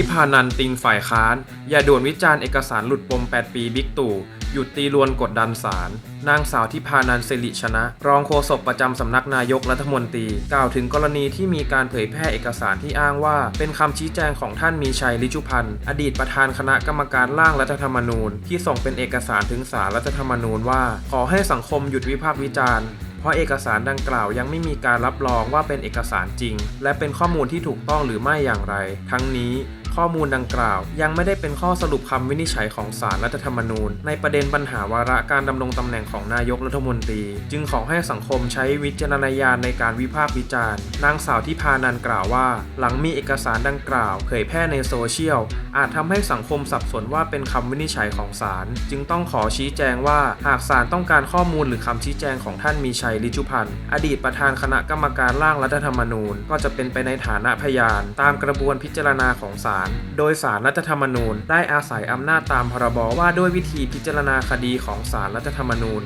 ทิพานันติงฝ่ายค้าน อย่าด่วนวิจารณ์เอกสารหลุดปม 8 ปีบิ๊กตู่ หยุดตีรวนกดดันศาล นางสาวทิพานันสิริชนะ รองโฆษกประจำสำนักนายกรัฐมนตรี กล่าวถึงกรณีที่มีการเผยแพร่เอกสารที่อ้างว่า เป็นคำชี้แจงของท่านมีชัยลิจุพันธ์ อดีตประธานคณะกรรมการร่างรัฐธรรมนูญ ที่ส่งเป็นเอกสารถึงศาลรัฐธรรมนูญว่า ขอให้สังคมหยุดวิพากษ์วิจารณ์ เพราะเอกสารดังกล่าวยังไม่มีการรับรองว่าเป็นเอกสารจริง และเป็นข้อมูลที่ถูกต้องหรือไม่อย่างไร ทั้งนี้ข้อมูลดังกล่าว ยังไม่ได้เป็นข้อสรุปคำวินิจฉัยของศาลรัฐธรรมนูญ ในประเด็นปัญหาวาระการดำรงตำแหน่งของนายกรัฐมนตรี จึงขอให้สังคมใช้วิจารณญาณในการวิพากษ์วิจารณ์ นางสาวที่พานันกล่าวว่า หลังมีเอกสารดังกล่าว เผยแพร่ในโซเชียล อาจทำให้สังคมสับสนว่าเป็นคำวินิจฉัยของศาลจึงต้องขอชี้แจงว่า หากศาลต้องการข้อมูลหรือคำชี้แจงของท่านมีชัยลิจุพันธ์อดีตประธานคณะกรรมการร่างรัฐธรรมนูญ ก็จะเป็นไปในฐานะพยาน ตามกระบวนพิจารณาของศาลโดยศาลรัฐธรรมนูญ ได้อาศัยอำนาจตามพรบว่าด้วยวิธีพิจารณาคดีของศาลรัฐธรรมนูญ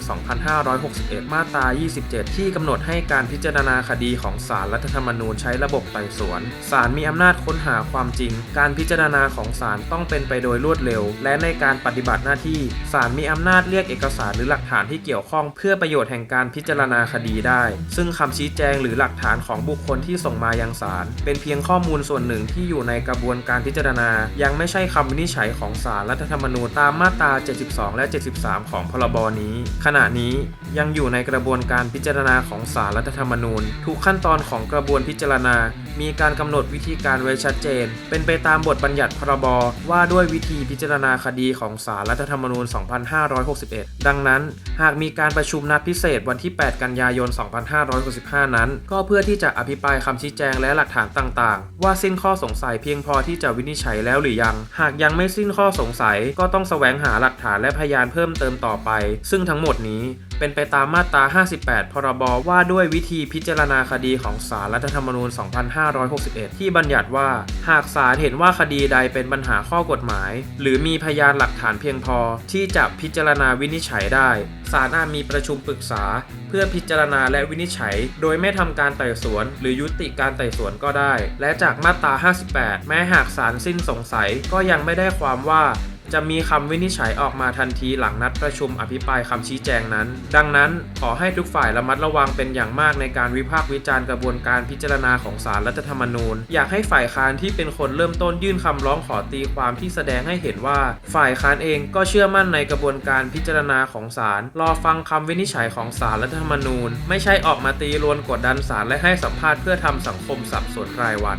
2561 มาตรา 27 ที่กำหนดให้การพิจารณาคดีของศาลรัฐธรรมนูญใช้ระบบไต่สวนศาลมีอำนาจค้นหาความจริง การพิจารณาของศาลต้องเป็นไปโดยรวดเร็ว และในการปฏิบัติหน้าที่ศาลมีอำนาจเรียกเอกสารหรือหลักฐานที่เกี่ยวข้องเพื่อประโยชน์แห่งการพิจารณาคดีได้ ซึ่งคำชี้แจงหรือหลักฐานของบุคคลที่ส่งมายังศาลเป็นเพียงข้อมูลส่วนหนึ่งที่อยู่ในกระบวนการพิจารณา ยังไม่ใช่คำวินิจฉัยของศาลรัฐธรรมนูญตามมาตรา 72 และ 73 ของพรบนี้ ขณะนี้ยังอยู่ในกระบวนการพิจารณาของศาลรัฐธรรมนูญ ทุกขั้นตอนของกระบวนพิจารณามีการกำหนดวิธีการไว้ชัดเจน เป็นไปตามบทบัญญัติพรบว่าด้วยวิธีพิจารณาคดีของศาลรัฐธรรมนูญ 2561 ดังนั้น หากมีการประชุมนัดพิเศษวันที่ 8 กันยายน 2565 นั้น ก็เพื่อที่จะอภิปรายคำชี้แจงและหลักฐานต่างๆ ว่าสิ้นข้อสงสัยเพียงพอที่จะวินิจฉัยแล้วหรือยัง หากยังไม่สิ้นข้อสงสัยก็ต้องแสวงหาหลักฐานและพยานเพิ่มเติมต่อไป ซึ่งทั้งหมดนี้เป็นไปตามมาตรา 58 พรบว่าด้วยวิธีพิจารณาคดีของศาลรัฐธรรมนูญ 2561ที่บัญญัติว่า หากศาลเห็นว่าคดีใดเป็นปัญหาข้อกฎหมาย หรือมีพยานหลักฐานเพียงพอ ที่จะพิจารณาวินิจฉัยได้ศาลอาจมีประชุมปรึกษา เพื่อพิจารณาและวินิจฉัย โดยไม่ทำการไต่สวน หรือยุติการไต่สวนก็ได้ และจากมาตรา 58 แม้หากศาลสิ้นสงสัยก็ยังไม่ได้ความว่า จะมีคำวินิจฉัยออกมาทันทีหลังนัดประชุมอภิปรายคำชี้แจงนั้น ดังนั้นขอให้ทุกฝ่ายระมัดระวังเป็นอย่างมากในการวิพากษ์วิจารณ์กระบวนการพิจารณาของศาลรัฐธรรมนูญ อยากให้ฝ่ายค้านที่เป็นคนเริ่มต้นยื่นคำร้องขอตีความที่แสดงให้เห็นว่า ฝ่ายค้านเองก็เชื่อมั่นในกระบวนการพิจารณาของศาลรอฟังคำวินิจฉัยของศาลรัฐธรรมนูญ ไม่ใช่ออกมาตีรวนกดดันศาลและให้สัมภาษณ์เพื่อทำสังคมสับสนรายวัน